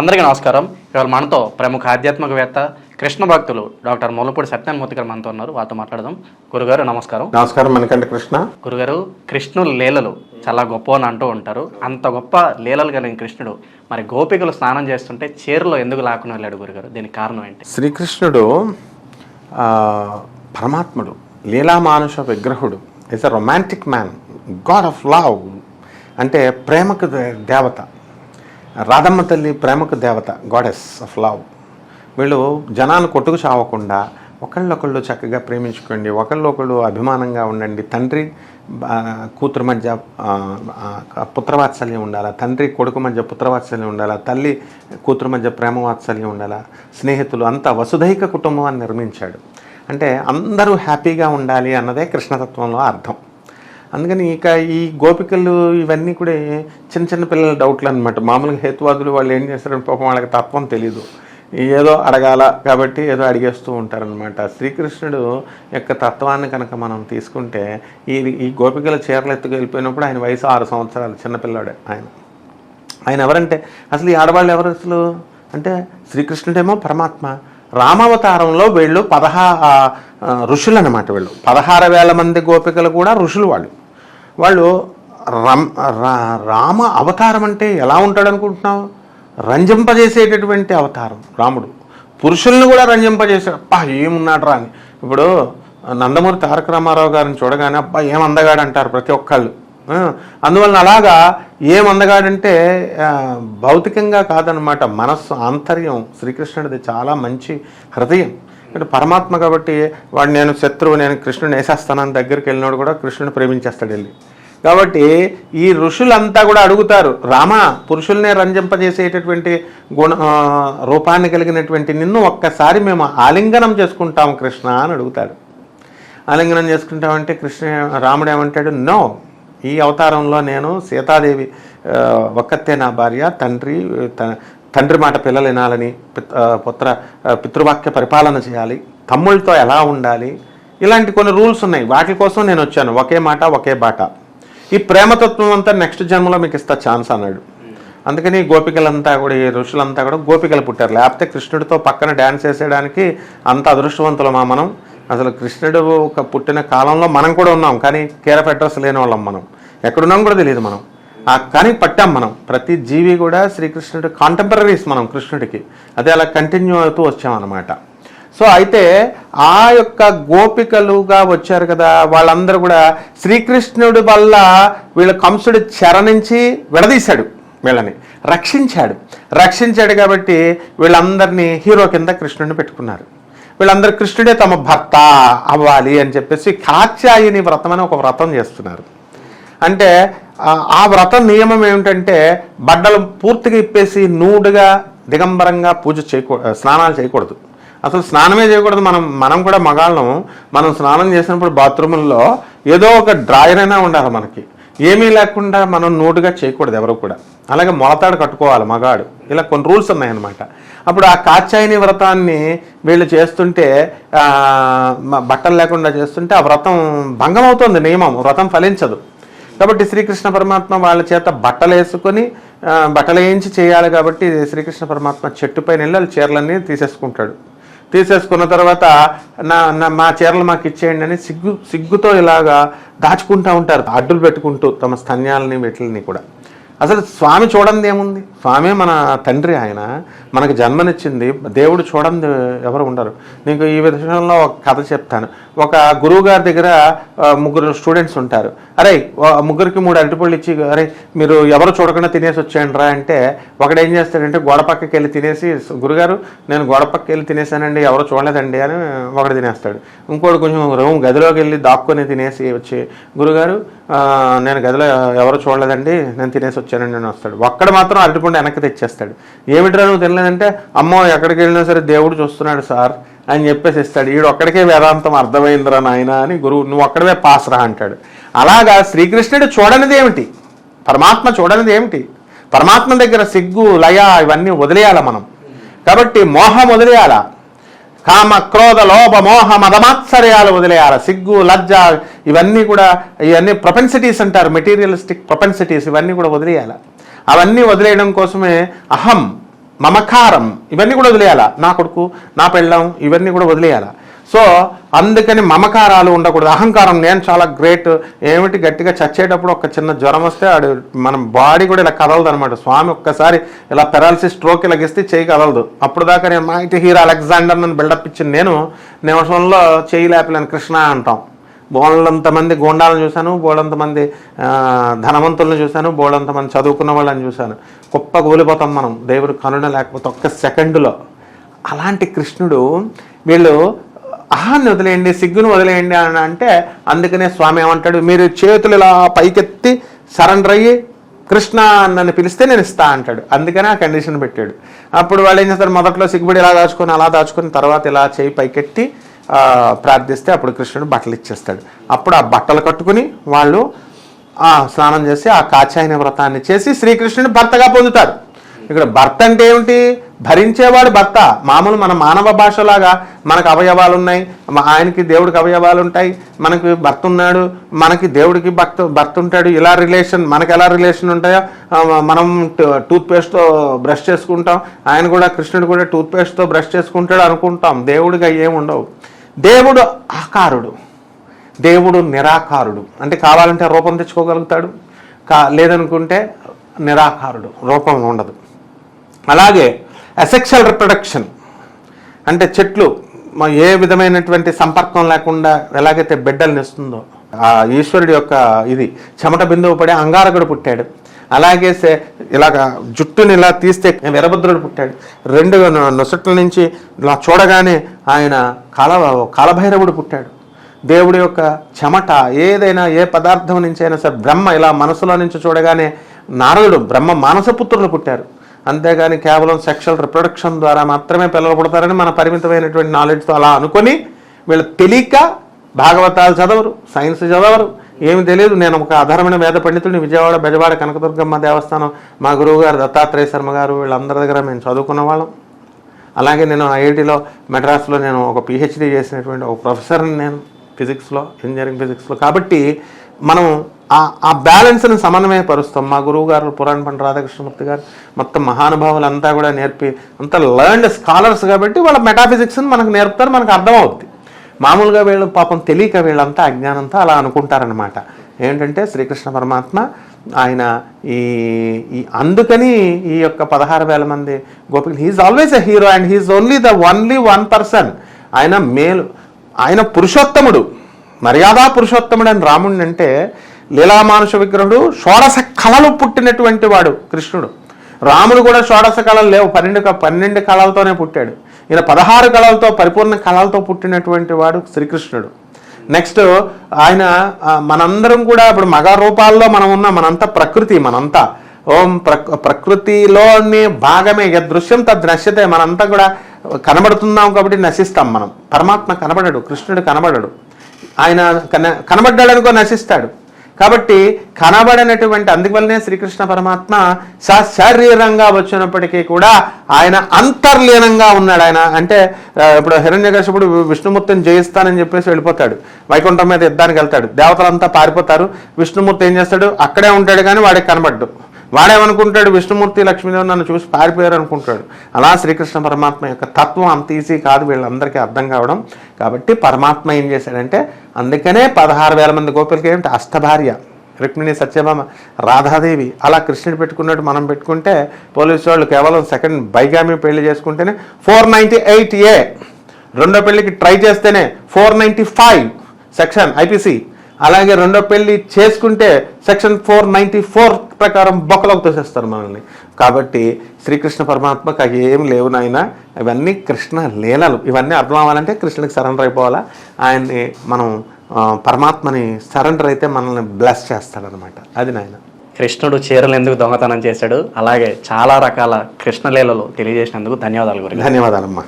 అందరికీ నమస్కారం. ఇవాళ మనతో ప్రముఖ ఆధ్యాత్మికవేత్త కృష్ణ భక్తులు డాక్టర్ ముల్లపూడి సత్యనారాయణమూర్తి గారు మనతో ఉన్నారు. వారితో మాట్లాడదాం. గురుగారు నమస్కారం. నమస్కారం మనకంటే కృష్ణ. గురుగారు కృష్ణుల లీలలు చాలా గొప్ప అని అంటూ ఉంటారు. అంత గొప్ప లీలలు కలిగిన కృష్ణుడు మరి గోపికలు స్నానం చేస్తుంటే చీరలో ఎందుకు లాక్కుని వెళ్ళాడు గురుగారు? దీనికి కారణం ఏంటి? శ్రీకృష్ణుడు పరమాత్ముడు లీలామానుష విగ్రహుడు is a romantic man god of love అంటే ప్రేమకు దేవత. రాధమ్మ తల్లి ప్రేమకు దేవత గాడెస్ ఆఫ్ లవ్ వీళ్ళు జనాన్ని కొట్టుకు చావకుండా ఒకళ్ళొకళ్ళు చక్కగా ప్రేమించుకోండి ఒకళ్ళొకళ్ళు అభిమానంగా ఉండండి. తండ్రి కూతురు మధ్య పుత్రవాత్సల్యం ఉండాలా? తండ్రి కొడుకు మధ్య పుత్రవాత్సల్యం ఉండాలా? తల్లి కూతురు మధ్య ప్రేమ వాత్సల్యం ఉండాలా? స్నేహితులు అంతా వసుధైక కుటుంబాన్ని నిర్మించాడు. అంటే అందరూ హ్యాపీగా ఉండాలి అన్నదే కృష్ణతత్వంలో అర్థం. అందుకని ఇక ఈ గోపికలు ఇవన్నీ కూడా చిన్న చిన్న పిల్లల డౌట్లు అనమాట మామూలుగా హేతువాదులు వాళ్ళు ఏం చేస్తారని పాపం వాళ్ళకి తత్వం తెలియదు ఏదో అడగాల కాబట్టి ఏదో అడిగేస్తూ ఉంటారనమాట శ్రీకృష్ణుడు యొక్క తత్వాన్ని కనుక మనం తీసుకుంటే ఈ ఈ గోపికల చీరలు ఎత్తుకు వెళ్ళిపోయినప్పుడు ఆయన వయసు ఆరు సంవత్సరాలు చిన్నపిల్లాడే ఆయన. ఆయన ఎవరంటే అసలు ఈ ఆడవాళ్ళు ఎవరు అసలు? అంటే శ్రీకృష్ణుడేమో పరమాత్మ. రామావతారంలో వీళ్ళు పదహా ఋషులు అనమాట వీళ్ళు. పదహారు వేల మంది గోపికలు కూడా ఋషులు వాళ్ళు. వాళ్ళు రమ్ రా- రామ అవతారం అంటే ఎలా ఉంటాడు అనుకుంటున్నావు రంజింపజేసేటటువంటి అవతారం రాముడు. పురుషుల్ని కూడా రంజింపజేశాడు. అబ్బా ఏమున్నాడు రా అని. ఇప్పుడు నందమూరి తారక రామారావు గారిని చూడగానే అబ్బా ఏం అందగాడు అంటారు ప్రతి ఒక్కళ్ళు. అందువలన అలాగా ఏం అందగాడంటే భౌతికంగా కాదనమాట మనస్సు ఆంతర్యం. శ్రీకృష్ణుడిది చాలా మంచి హృదయం. అంటే పరమాత్మ కాబట్టి వాడు నేను శత్రువు నేను కృష్ణుని వేసేస్తానని దగ్గరికి వెళ్ళినాడు కూడా కృష్ణుని ప్రేమించేస్తాడు వెళ్ళి. కాబట్టి ఈ ఋషులంతా కూడా అడుగుతారు రామ పురుషుల్నే రంజింపజేసేటటువంటి గుణ రూపాన్ని కలిగినటువంటి నిన్ను ఒక్కసారి మేము ఆలింగనం చేసుకుంటాం కృష్ణ అని అడుగుతారు ఆలింగనం చేసుకుంటామంటే కృష్ణ రాముడు ఏమంటాడు నో ఈ అవతారంలో నేను సీతాదేవి ఒక్కతే నా భార్య తండ్రి త- తండ్రి మాట పిల్లలు వినాలని పిత్- పుత్ర పితృవాక్య పరిపాలన చేయాలి. తమ్ముళ్ళతో ఎలా ఉండాలి? ఇలాంటి కొన్ని రూల్స్ ఉన్నాయి. వాటి కోసం నేను వచ్చాను. ఒకే మాట ఒకే బాట. ఈ ప్రేమతత్వం అంతా నెక్స్ట్ జన్మలో మీకు ఇస్తా ఛాన్స్ అన్నాడు. అందుకని గోపికలంతా కూడా ఈ ఋషులంతా కూడా గోపికలు పుట్టారు. లేకపోతే కృష్ణుడితో పక్కన డ్యాన్స్ వేసేయడానికి అంత అదృష్టవంతులమా మనం? అసలు కృష్ణుడు ఒక పుట్టిన కాలంలో మనం కూడా ఉన్నాం. కానీ కేర్ ఆఫ్ అడ్రస్ లేని వాళ్ళం మనం. ఎక్కడున్నాం కూడా తెలియదు మనం. కానీ పట్టాం మనం. ప్రతి జీవి కూడా శ్రీకృష్ణుడు కాంటెంపరీస్ మనం కృష్ణుడికి. అదే అలా కంటిన్యూ అవుతూ వచ్చామన్నమాట. సో అయితే ఆ యొక్క గోపికలుగా వచ్చారు కదా వాళ్ళందరూ కూడా శ్రీకృష్ణుడి వల్ల వీళ్ళ కంసుడి చెర నుంచి విడదీశాడు వీళ్ళని. రక్షించాడు. రక్షించాడు కాబట్టి వీళ్ళందరినీ హీరో కింద కృష్ణుడిని పెట్టుకున్నారు. వీళ్ళందరూ కృష్ణుడే తమ భర్త అవ్వాలి అని చెప్పేసి కాత్యాయని వ్రతం అని ఒక వ్రతం చేస్తున్నారు. అంటే ఆ- వ్రత వ్రతం నియమం ఏమిటంటే బట్టలు పూర్తిగా ఇప్పేసి నూడుగా దిగంబరంగా పూజ చేయకూడదు స్నానాలు చేయకూడదు. అసలు స్నానమే చేయకూడదు. మనం మనం కూడా మగాళ్ళం. మనం స్నానం చేసినప్పుడు బాత్రూముల్లో ఏదో ఒక డ్రాయర్ అయినా ఉండాలి మనకి. ఏమీ లేకుండా మనం నూటుగా చేయకూడదు ఎవరు కూడా. అలాగే మొలతాడు కట్టుకోవాలి మగాడు. ఇలా కొన్ని రూల్స్ ఉన్నాయన్నమాట. అప్పుడు ఆ కాచాయని వ్రతాన్ని వీళ్ళు చేస్తుంటే బట్టలు లేకుండా చేస్తుంటే ఆ వ్రతం భంగం అవుతుంది నియమం. వ్రతం ఫలించదు. కాబట్టి శ్రీకృష్ణ పరమాత్మ వాళ్ళ చేత బట్టలు వేసుకొని బట్టలు వేయించి చేయాలి కాబట్టి శ్రీకృష్ణ పరమాత్మ చెట్టుపైన వెళ్ళి వాళ్ళ చీరలన్నీ తీసేసుకుంటాడు. తీసేసుకున్న తర్వాత నా నా మా చీరలు మాకు ఇచ్చేయండి అని సిగ్గు సిగ్గుతో ఇలాగా దాచుకుంటూ ఉంటారు. అడ్డులు పెట్టుకుంటూ తమ స్తన్యాలని వీటిని కూడా. అసలు స్వామి చూడండి ఏముంది? స్వామి మన తండ్రి ఆయన మనకు జన్మనిచ్చింది. దేవుడు చూడండి ఎవరు ఉండరు. నీకు ఈ విషయంలో ఒక కథ చెప్తాను. ఒక గురువు గారి దగ్గర ముగ్గురు స్టూడెంట్స్ ఉంటారు. అరే ముగ్గురికి మూడు అరటిపళ్ళు ఇచ్చి అరే మీరు ఎవరు చూడకుండా తినేసి వచ్చేయండి రా అంటే ఒకడు ఏం చేస్తాడంటే గోడ పక్కకి వెళ్ళి తినేసి గురుగారు నేను గోడ పక్కకి వెళ్ళి తినేసానండి ఎవరు చూడలేదండి అని ఒకడు తినేస్తాడు. ఇంకోటి కొంచెం రూమ్ గదిలోకి వెళ్ళి దాక్కుని తినేసి వచ్చి గురుగారు నేను గదిలో ఎవరు చూడలేదండి నేను తినేసి వచ్చానండి అని వస్తాడు. ఒక్కడ మాత్రం అరటిపండు వెనక్కి తెచ్చేస్తాడు. ఏమిట్రా నువ్వు తినలేదంటే అమ్మో ఎక్కడికి వెళ్ళినా సరే దేవుడు చూస్తున్నాడు సార్ అని చెప్పేసి ఇస్తాడు. ఈడు ఒక్కడికే వేదాంతం అర్థమైందిరా నాయన అని గురువు నువ్వు ఒక్కడవే పాస్ రా అంటాడు. అలాగా శ్రీకృష్ణుడు చూడనిది ఏమిటి? పరమాత్మ చూడనిది ఏమిటి? పరమాత్మ దగ్గర సిగ్గు లయ ఇవన్నీ వదిలేయాల మనం? కాబట్టి మోహం వదిలేయాల? కామ క్రోధ లోభ మోహ మదమాత్సర్యాలు వదిలేయాలి? సిగ్గు లజ్జ ఇవన్నీ కూడా ఇవన్నీ ప్రొపెన్సిటీస్ అంటారు. మెటీరియలిస్టిక్ ప్రొపెన్సిటీస్ ఇవన్నీ కూడా వదిలేయాలి? అవన్నీ వదిలేయడం కోసమే అహం మమకారం ఇవన్నీ కూడా వదిలేయాలా? నా కొడుకు నా పెళ్ళం ఇవన్నీ కూడా వదిలేయాలా? సో అందుకని మమకారాలు ఉండకూడదు. అహంకారం నేను చాలా గ్రేట్. ఏమిటి? గట్టిగా చచ్చేటప్పుడు ఒక చిన్న జ్వరం వస్తే ఆడు మన బాడీ కూడా ఇలా కదలదు అనమాట స్వామి ఒక్కసారి ఇలా పెరాలసిస్ స్ట్రోక్ ఇలా గిస్తే చేయి కదలదు. అప్పుడు దాకా నేను మా ఇంటి హీరో అలెగ్జాండర్ నన్ను బిల్డప్ ఇచ్చిన నేను. నిమిషంలో చేయి లేపలేను. కృష్ణ అంటాం. బోళ్ళంతమంది గోండాలను చూశాను బోళ్ళంతమంది ఆ, ధనవంతులను చూశాను బోళ్ళంతమంది చదువుకున్న వాళ్ళని చూశాను. గొప్ప కూలిపోతాం మనం దేవుడు కరుణ లేకపోతే ఒక్క సెకండులో. అలాంటి కృష్ణుడు వీళ్ళు అహాన్ని వదిలేయండి సిగ్గును వదిలేయండి అని అంటే అందుకనే స్వామి ఏమంటాడు మీరు చేతులు ఇలా పైకెత్తి సరెండర్ అయ్యి కృష్ణ నన్ను పిలిస్తే నేను ఇస్తా అంటాడు. అందుకనే ఆ కండిషన్ పెట్టాడు. అప్పుడు వాళ్ళు ఏం చేస్తారు మొదట్లో సిగ్గుబడి ఇలా దాచుకొని అలా దాచుకొని తర్వాత ఇలా చేయి పైకెత్తి ప్రార్థిస్తే అప్పుడు కృష్ణుడు బట్టలు ఇచ్చేస్తాడు. అప్పుడు ఆ బట్టలు కట్టుకుని వాళ్ళు ఆ స్నానం చేసి ఆ కాచాయన వ్రతాన్ని చేసి శ్రీకృష్ణుని భర్తగా పొందుతారు. ఇక్కడ భర్త అంటే ఏమిటి? భరించేవాడు భర్త. మామూలు మన మానవ భాషలాగా మనకు అవయవాలు ఉన్నాయి ఆయనకి దేవుడికి అవయవాలు ఉంటాయి మనకి భర్త ఉన్నాడు. మనకి దేవుడికి భక్త భర్త ఉంటాడు. ఇలా రిలేషన్ మనకి ఎలా రిలేషన్ ఉంటాయో మనం టూత్పేస్ట్తో బ్రష్ చేసుకుంటాం. ఆయన కూడా కృష్ణుడు కూడా టూత్పేస్ట్తో బ్రష్ చేసుకుంటాడు అనుకుంటాం. దేవుడిగా ఏమి ఉండవు. దేవుడు ఆకారుడు. దేవుడు నిరాకారుడు. అంటే కావాలంటే రూపం తెచ్చుకోగలుగుతాడు. కా లేదనుకుంటే నిరాకారుడు. రూపం ఉండదు. అలాగే అసెక్షువల్ రిప్రొడక్షన్. అంటే చెట్లు ఏ విధమైనటువంటి సంపర్కం లేకుండా ఎలాగైతే బిడ్డల్ని ఇస్తుందో ఆ ఈశ్వరుడి యొక్క ఇది చెమట బిందువు పడే అంగారకుడు పుట్టాడు. అలాగే సే ఇలాగ జుట్టుని ఇలా తీస్తే వీరభద్రుడు పుట్టాడు. రెండు నొసట్ల నుంచి ఇలా చూడగానే ఆయన కాల కాలభైరవుడు పుట్టాడు. దేవుడి యొక్క చెమట ఏదైనా ఏ పదార్థం నుంచి అయినా సరే బ్రహ్మ ఇలా మనసులో నుంచి చూడగానే నారదుడు బ్రహ్మ మానసపుత్రులు పుట్టారు. అంతేగాని కేవలం సెక్షువల్ రిప్రొడక్షన్ ద్వారా మాత్రమే పిల్లలు పుడతారని మన పరిమితమైనటువంటి నాలెడ్జ్తో అలా అనుకొని వీళ్ళు తెలియక భాగవతాలు చదవరు సైన్స్ చదవరు. ఏమి తెలియదు. నేను ఒక ఆధారమైన వేద పండితుడిని విజయవాడ బెజవాడ కనకదుర్గమ్మ దేవస్థానం మా గురువు గారు దత్తాత్రేయ శర్మ గారు వీళ్ళందరి దగ్గర మేము చదువుకున్న వాళ్ళం. అలాగే నేను ఐఐటిలో మెడ్రాస్లో నేను ఒక పిహెచ్డి చేసినటువంటి ఒక ప్రొఫెసర్ని నేను ఫిజిక్స్లో ఇంజనీరింగ్ ఫిజిక్స్లో కాబట్టి మనం ఆ ఆ బ్యాలెన్స్ని సమన్వయపరుస్తాం. మా గురువు గారు పురాణ పండు రాధాకృష్ణమూర్తి గారు మొత్తం మహానుభావులు అంతా కూడా నేర్పి అంత లర్న్డ్ స్కాలర్స్ కాబట్టి వాళ్ళ మెటాఫిజిక్స్ని మనకు నేర్పుతారు మనకు అర్థమవుద్ది. మామూలుగా వీళ్ళు పాపం తెలియక వీళ్ళంతా అజ్ఞానంతో అలా అనుకుంటారనమాట ఏంటంటే శ్రీకృష్ణ పరమాత్మ ఆయన ఈ ఈ అందుకని ఈ యొక్క పదహారు వేల మంది గోపికలు he's always a hero and he's only the only one person ఆయన మేలు ఆయన పురుషోత్తముడు మర్యాదా పురుషోత్తముడు అని రాముడిని అంటే లీలామానుష విగ్రహుడు షోడశ కళలు పుట్టినటువంటి వాడు కృష్ణుడు. రాముడు కూడా షోడశ కళలు లేవు పన్నెండు క- పన్నెండు కళలతోనే పుట్టాడు. ఈయన పదహారు కళలతో పరిపూర్ణ కళలతో పుట్టినటువంటి వాడు శ్రీకృష్ణుడు. నెక్స్ట్ ఆయన మనందరం కూడా ఇప్పుడు మగ రూపాల్లో మనం ఉన్న మనంతా ప్రకృతి మనంతా. ఓం ప్రక్ ప్రకృతిలోని భాగమే యదృశ్యం తద్ నశ్యతే మనంతా కూడా కనబడుతున్నాం కాబట్టి నశిస్తాం మనం. పరమాత్మ కనబడడు కృష్ణుడు కనబడడు. ఆయన కన కనబడ్డాడు అనుకో నశిస్తాడు. కాబట్టి కనబడినటువంటి అందువల్లనే శ్రీకృష్ణ పరమాత్మ సశరీరంగా వచ్చినప్పటికీ కూడా ఆయన అంతర్లీనంగా ఉన్నాడు. ఆయన అంటే ఇప్పుడు హిరణ్యకశపుడు విష్ణుమూర్తిని జయిస్తానని చెప్పేసి వెళ్ళిపోతాడు. వైకుంఠం మీద యుద్ధానికి వెళ్తాడు. దేవతలంతా పారిపోతారు. విష్ణుమూర్తి ఏం చేస్తాడు? అక్కడే ఉంటాడు కానీ వాడికి కనబడ్డు. వాడేమనుకుంటాడు? విష్ణుమూర్తి లక్ష్మీదేవి నన్ను చూసి పారిపోయారు అనుకుంటాడు అలా శ్రీకృష్ణ పరమాత్మ యొక్క తత్వం అంత ఈజీ కాదు వీళ్ళందరికీ అర్థం కావడం. కాబట్టి పరమాత్మ ఏం చేశాడంటే అందుకనే పదహారు వేల మంది గోపిలకి ఏమిటి? అష్టభార్య. రుక్మిణి సత్యభామ రాధాదేవి అలా కృష్ణుడు పెట్టుకున్నట్టు మనం పెట్టుకుంటే పోలీసు వాళ్ళు కేవలం సెకండ్ బైగామి పెళ్ళి చేసుకుంటేనే ఫోర్ నైంటీ ఎయిట్ ఏ. రెండో పెళ్ళికి ట్రై చేస్తేనే four ninety five section IPC. అలాగే రెండో పెళ్ళి చేసుకుంటే సెక్షన్ ఫోర్ నైంటీ ఫోర్ ప్రకారం బొక్కలోకి తోసేస్తారు మనల్ని. కాబట్టి శ్రీకృష్ణ పరమాత్మకు అవి ఏం లేవు నాయన. ఇవన్నీ కృష్ణ లీలలు. ఇవన్నీ అర్థం అవ్వాలంటే కృష్ణుడికి సరెండర్ అయిపోవాలా. ఆయన్ని మనం పరమాత్మని సరెండర్ అయితే మనల్ని బ్లెస్ చేస్తాడనమాట అది నాయన. కృష్ణుడు చీరలు ఎందుకు దొంగతనం చేశాడు? అలాగే చాలా రకాల కృష్ణలీలలు తెలియజేసినందుకు ధన్యవాదాలు గురు ధన్యవాదాలమ్మా.